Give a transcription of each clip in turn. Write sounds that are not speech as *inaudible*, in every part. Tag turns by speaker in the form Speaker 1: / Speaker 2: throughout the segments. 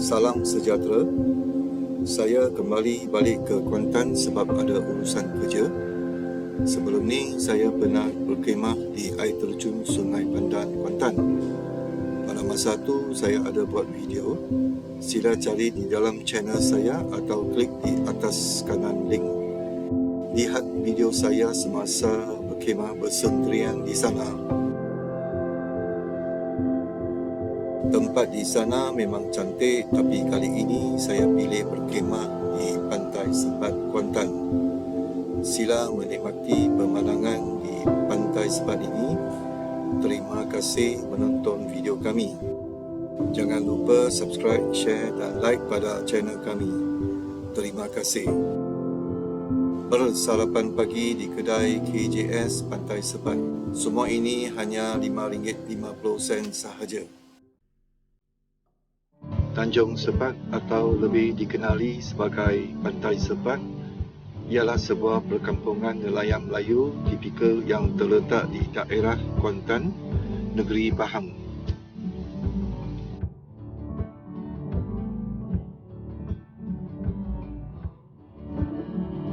Speaker 1: Salam sejahtera. Saya kembali balik ke Kuantan sebab ada urusan kerja. Sebelum ni saya pernah berkhemah di air terjun Sungai Pandan, Kuantan. Pada masa tu saya ada buat video. Sila cari di dalam channel saya atau klik di atas kanan link. Lihat video saya semasa berkhemah bersendirian di sana. Tempat di sana memang cantik tapi kali ini saya pilih berkhemah di Pantai Sepat Kuantan. Sila menikmati pemandangan di Pantai Sepat ini. Terima kasih menonton video kami. Jangan lupa subscribe, share dan like pada channel kami. Terima kasih. Bersarapan pagi di kedai KJS Pantai Sepat. Semua ini hanya RM5.50 sahaja. Tanjung Sepat atau lebih dikenali sebagai Pantai Sepat ialah sebuah perkampungan nelayan Melayu tipikal yang terletak di daerah Kuantan, negeri Pahang.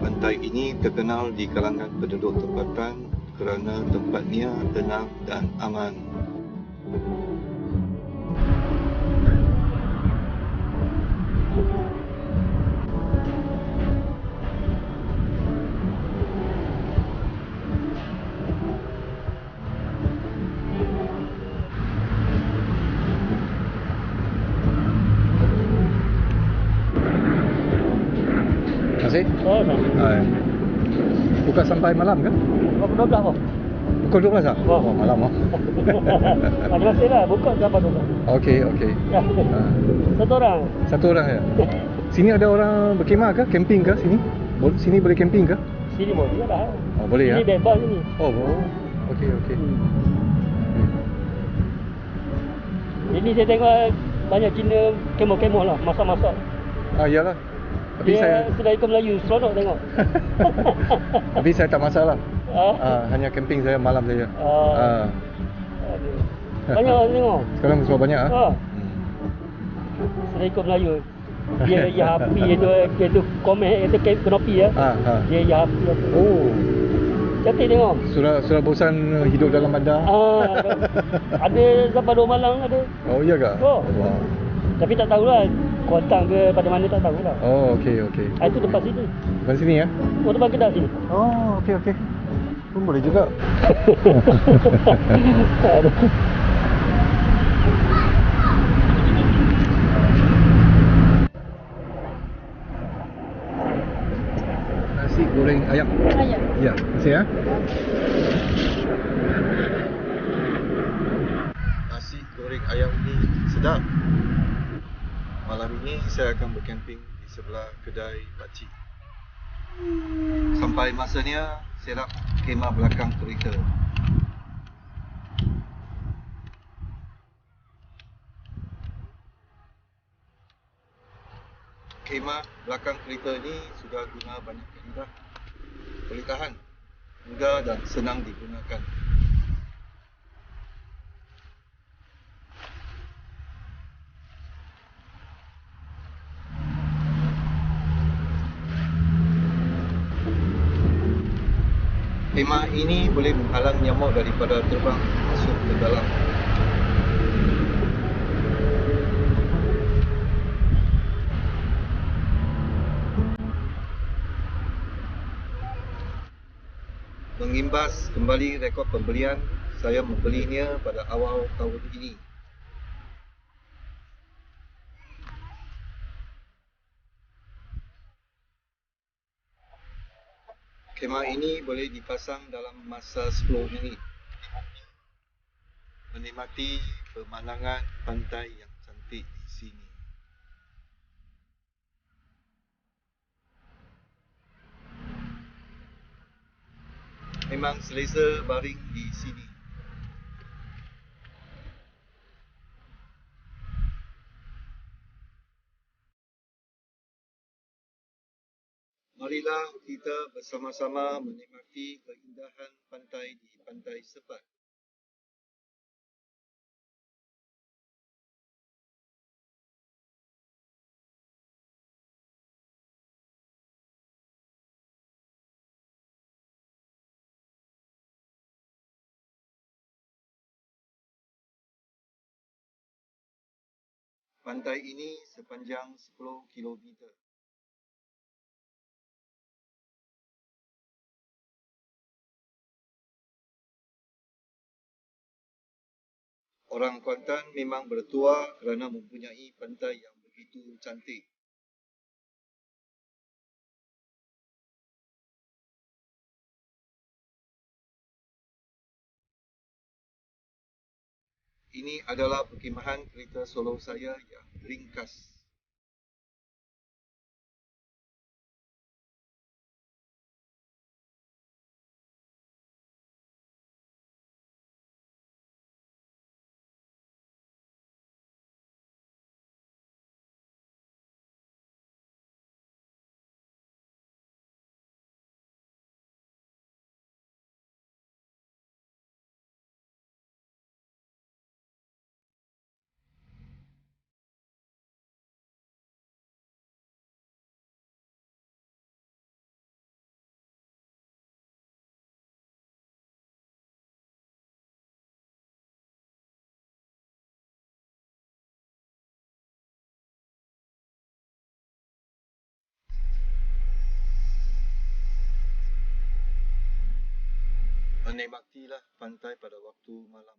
Speaker 1: Pantai ini terkenal di kalangan penduduk tempatan kerana tempatnya tenang dan aman.
Speaker 2: Masih?
Speaker 3: Oh, dah.
Speaker 2: Buka sampai malam ke?
Speaker 3: Berapa 12 kau?
Speaker 2: Pukul 12 ah?
Speaker 3: Oh.
Speaker 2: Oh, malam oh. *laughs*
Speaker 3: Ada masih lah, buka sampai 12.
Speaker 2: Okey, okey.
Speaker 3: Ya. *laughs*
Speaker 2: Ha.
Speaker 3: Satu orang.
Speaker 2: Satu orang ya. Sini ada orang berkhemah ke? Camping ke sini? Sini boleh camping ke?
Speaker 3: Sini boleh juga dah.
Speaker 2: Oh, boleh ya.
Speaker 3: Sini bebas sini.
Speaker 2: Oh, oh. Okey, okey.
Speaker 3: Hmm. Ini saya tengok banyak Cina kemo-kemo lah, masak-masak.
Speaker 2: Ah, iyalah. Tapi
Speaker 3: Dia
Speaker 2: saya
Speaker 3: sudah ikut Melayu, seronok tengok. *laughs*
Speaker 2: tapi saya tak masalah.
Speaker 3: Ah.
Speaker 2: Ah, hanya camping saya malam saja.
Speaker 3: Ah. Aduh. Banyak orang tengok.
Speaker 2: Sekarang semua banyak ah.
Speaker 3: Ah. Sudah ikut Melayu. Dia ya api itu itu komen itu kenopi ya.
Speaker 2: Ah, ah.
Speaker 3: Dia ya api itu.
Speaker 2: Oh,
Speaker 3: Cantik tengok.
Speaker 2: sudah sudah bosan hidup dalam bandar?
Speaker 3: Ah, ada, sampai dua malang ada.
Speaker 2: Oh, iya ke?
Speaker 3: Oh.
Speaker 2: Wow.
Speaker 3: Tapi tak tahulah Kuantan ke pada mana tak tahulah.
Speaker 2: Oh, okey, okey.
Speaker 3: Ah, itu depan sini.
Speaker 2: Depan sini ya?
Speaker 3: Oh depan kedai sini.
Speaker 2: Oh, okey, okey. Pun boleh juga. *laughs* Nasi goreng ayam.
Speaker 4: Ayam.
Speaker 2: Ya, kasih ya.
Speaker 1: Nasi goreng ayam ni sedap. Malam ini saya akan bercamping di sebelah kedai pakcik. Sampai masanya serap kemah belakang kereta. Kemah belakang kereta ni sudah guna banyak kali dah. Boleh tahan. Mudah dan senang digunakan. Kemah ini boleh menghalang nyamuk daripada terbang masuk ke dalam. Mengimbas kembali rekod pembelian, saya membelinya pada awal tahun ini. Kemah ini boleh dipasang dalam masa 10 minit. Menikmati pemandangan pantai yang cantik di sini. Memang selesa baring di sini. Marilah kita bersama-sama menikmati keindahan pantai di Pantai Sepat. Pantai ini sepanjang 10 kilometer. Orang Kuantan memang bertuah kerana mempunyai pantai yang begitu cantik. Ini adalah perkhemahan kereta solo saya yang ringkas. Menikmatilah pantai pada waktu malam.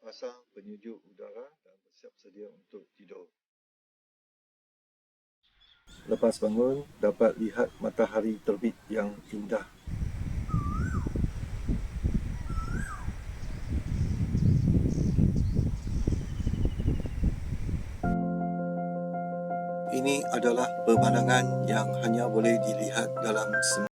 Speaker 1: Pasang penyejuk udara dan bersiap sedia untuk tidur. Lepas bangun, dapat lihat matahari terbit yang indah. Ini adalah pemandangan yang hanya boleh dilihat dalam sem-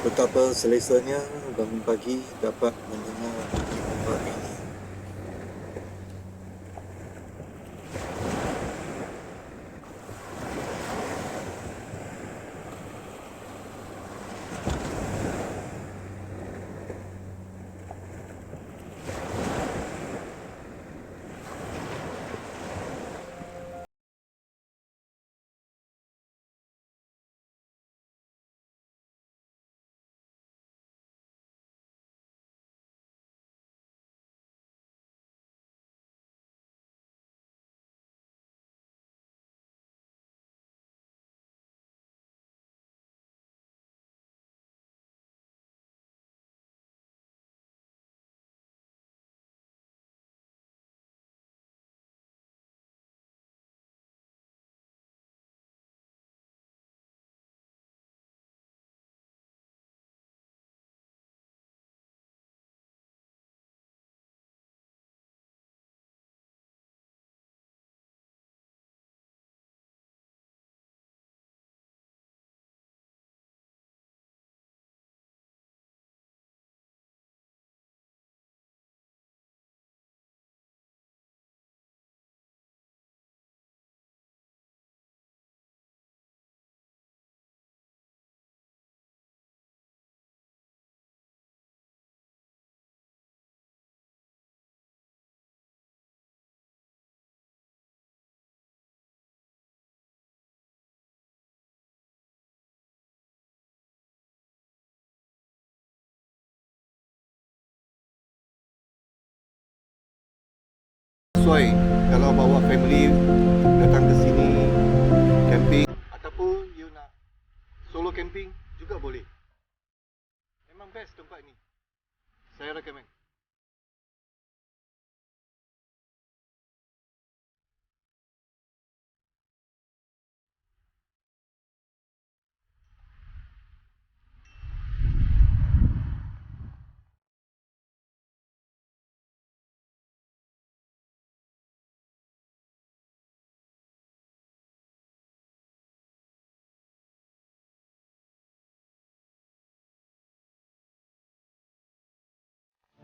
Speaker 1: Betapa selesanya bangun pagi dapat mendengar sesuai kalau bawa family datang ke sini camping ataupun you nak solo camping juga boleh. Memang best tempat ni. Saya recommend.